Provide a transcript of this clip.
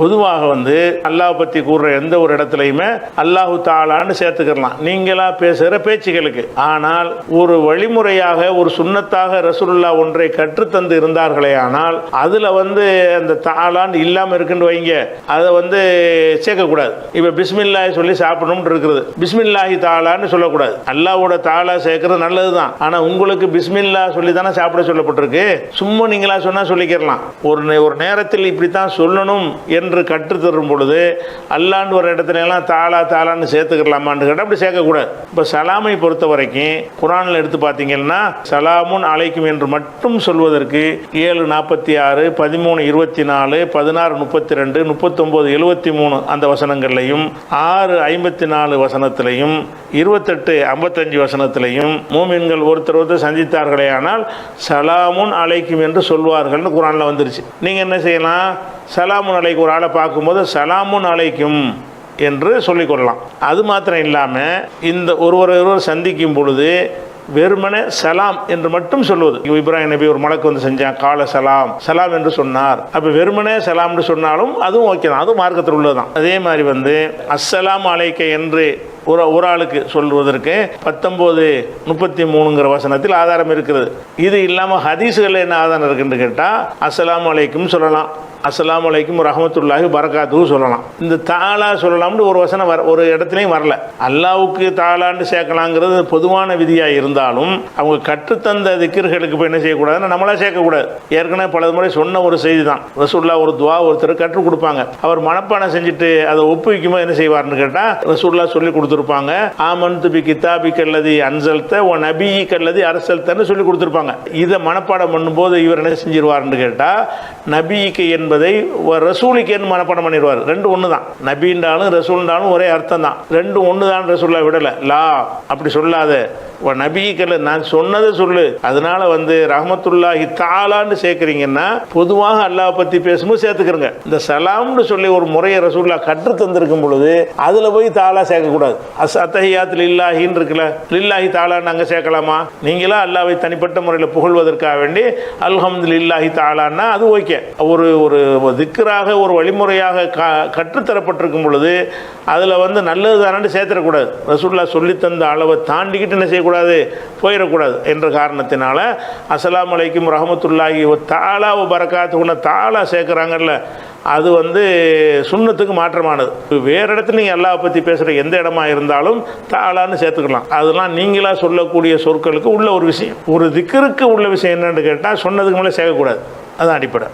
பொதுவாக வந்து அல்லாஹ் பற்றி கூறுற எந்த ஒரு இடத்துலையுமே அல்லாஹு தாலான்னு சேர்த்துக்கலாம் நீங்களா பேசுகிற பேச்சுகளுக்கு. ஆனால் ஒரு வழிமுறையாக ஒரு சுண்ணத்தாக ரசூலுல்லா ஒன்றை கற்றுத்தந்து இருந்தார்களே ஆனால் அதில் வந்து அந்த தாளான்னு இல்லாமல் இருக்குன்னு வைங்க. அதை வந்து சேர்க்கக்கூடாது. இப்போ பிஸ்மில்லாஹி சொல்லி சாப்பிடணும்னு இருக்குது. பிஸ்மில்லாஹி தாளான்னு சொல்லக்கூடாது. அல்லாவோட தாளா சேர்க்கறது நல்லது தான் ஆனால் உங்களுக்கு பிஸ்மில்லா சொல்லி தானே சாப்பிட சொல்லப்பட்டிருக்கு. சும்மா நீங்களா சொன்னால் சொல்லிக்கிறலாம். ஒரு நே- ஒரு நேரத்தில் இப்படி தான் சொல்லணும் என்று என்று கற்றுத்தரும் பொழுது அல்லாண்டு ஒரு இடத்துல தாளா தாளான்னு சேர்த்துக்கலாமான்னு கேட்டால் அப்படி சேர்க்கக்கூடாது. இப்போ சலாமை பொறுத்த வரைக்கும் குரானில் எடுத்து பார்த்தீங்கன்னா சலாமுன் அழைக்கும் என்று மட்டும் சொல்வதற்கு ஏழு நாற்பத்தி ஆறு பதிமூணு இருபத்தி நாலு பதினாறு முப்பத்தி ரெண்டு முப்பத்தொம்போது எழுபத்தி மூணு அந்த வசனங்கள்லையும் ஆறு ஐம்பத்தி நாலு வசனத்திலையும் இருபத்தெட்டு ஐம்பத்தஞ்சு வசனத்திலையும் மூமின்கள் ஒருத்தர் ஒருத்தர் சந்தித்தார்களே ஆனால் சலாமுன் அழைக்கும் என்று சொல்வார்கள்னு குரானில் வந்துருச்சு. நீங்கள் என்ன செய்யலாம்? சலாமுன் அலைக்கும் ஒரு ஆளை பார்க்கும்போது சலாமுன் அழைக்கும் என்று சொல்லிக்கொள்ளலாம் அது மாத்திரம் இல்லாமல் இந்த ஒருவர் ஒருவர் சந்திக்கும் பொழுது வெறுமனே சலாம் என்று மட்டும் சொல்வது இப்ராஹிம் நபி ஒரு மலக்கு வந்து செஞ்சான் கால சலாம் சலாம் என்று சொன்னார். அப்போ வெறுமனே சலாம்னு சொன்னாலும் அதுவும் ஓகே தான் அதுவும் மார்க்கத்தில் உள்ளதுதான். அதே மாதிரி வந்து அஸ்ஸலாம் அலைக்க என்று ஒரு ஒரு ஆளுக்கு சொல்வதற்கு பத்தொம்போது முப்பத்தி மூணுங்கிற வசனத்தில் ஆதாரம் இருக்கிறது. இது இல்லாமல் ஹதீஸுகளில் என்ன ஆதாரம் இருக்குன்னு கேட்டால் அஸ்ஸலாம் அலைக்கும் சொல்லலாம். அஸ்லாம் வலைக்கும் ரஹமத்துல்லாஹி பரகாத்துவும் சொல்லலாம். இந்த தாலா சொல்லலாம்னு ஒரு வசனம் வர ஒரு இடத்துலையும் வரல. அல்லாவுக்கு தாலான்னு சேர்க்கலாங்கிறது பொதுவான விதியாக இருந்தாலும் அவங்க கற்றுத்தந்த திக்கர்களுக்கு போய் என்ன செய்யக்கூடாதுன்னு நம்மளா சேர்க்கக்கூடாது. ஏற்கனவே பல முறை சொன்ன ஒரு செய்தி தான் ரசூல்லா ஒரு துவா ஒருத்தர் கற்றுக் கொடுப்பாங்க. அவர் மனப்பாடம் செஞ்சுட்டு அதை ஒப்புவிக்கும்போது என்ன செய்வார்னு கேட்டால் ரசூல்லா சொல்லி கொடுத்துருப்பாங்க. ஆமன் துபி கித்தாபி கல்லதி அன்சல்த உன் நபி கல்லதி அரசல்தன்னு சொல்லி கொடுத்துருப்பாங்க. இதை மனப்பாடம் பண்ணும்போது இவர் என்ன செஞ்சிருவார்னு கேட்டால் நபிக்கு என்பதை ஒரு ரசூலிக்கேன்னு மனப்பாடம் பண்ணிடுவார்? ரெண்டு ஒன்று தான் நபின்றாலும் ரசூல்ன்றாலும் ஒரே அர்த்தம் தான் ரெண்டும் ஒன்று தான் ரசூல்லா விடலை. லா அப்படி சொல்லாத. உன் நபிக்கல்ல நான் சொன்னதை சொல்லு. அதனால வந்து ரஹமத்துல்லாஹி தாலான்னு சேர்க்குறீங்கன்னா பொதுவாக அல்லாஹ் பற்றி பேசும்போது சேர்த்துக்கிறங்க. இந்த சலாம்னு சொல்லி ஒரு முறையை ரசூல்லா கற்று தந்திருக்கும் பொழுது அதில் போய் தாலா சேர்க்கக்கூடாது. அஸ் அத்தஹியாத் லில்லாஹின்னு இருக்குல்ல லில்லாஹி தாலான்னு அங்கே சேர்க்கலாமா? நீங்களா அல்லாவை தனிப்பட்ட முறையில் புகழ்வதற்காக வேண்டி அல்ஹம்து லில்லாஹி தாலான்னா அது ஓகே. ஒரு ஒரு திக்கராக ஒரு வழிமுறையாக க கற்றுத்தரப்பட்டிருக்கும் பொழுது அதில் வந்து நல்லது தானே சேர்த்துடக்கூடாது ரசூல்லா சொல்லித்தந்த அளவை தாண்டிக்கிட்டு என்ன செய்யக்கூடாது? போயிடக்கூடாது என்ற காரணத்தினால அஸ்லாம் அலைக்கும் ரஹமத்துல்லாஹி தாளா பரக்காத்து உன்னை சேர்க்குறாங்கல்ல அது வந்து சுண்ணத்துக்கு மாற்றமானது. வேறு இடத்துல நீங்கள் அல்லாவை பற்றி பேசுகிற எந்த இடமா இருந்தாலும் தாளான்னு சேர்த்துக்கலாம். அதெல்லாம் நீங்களாக சொல்லக்கூடிய சொற்களுக்கு உள்ள ஒரு விஷயம். ஒரு திக்கருக்கு உள்ள விஷயம் என்னென்னு கேட்டால் சொன்னதுக்கு மேலே சேர்க்கக்கூடாது. அதுதான் அடிப்படை.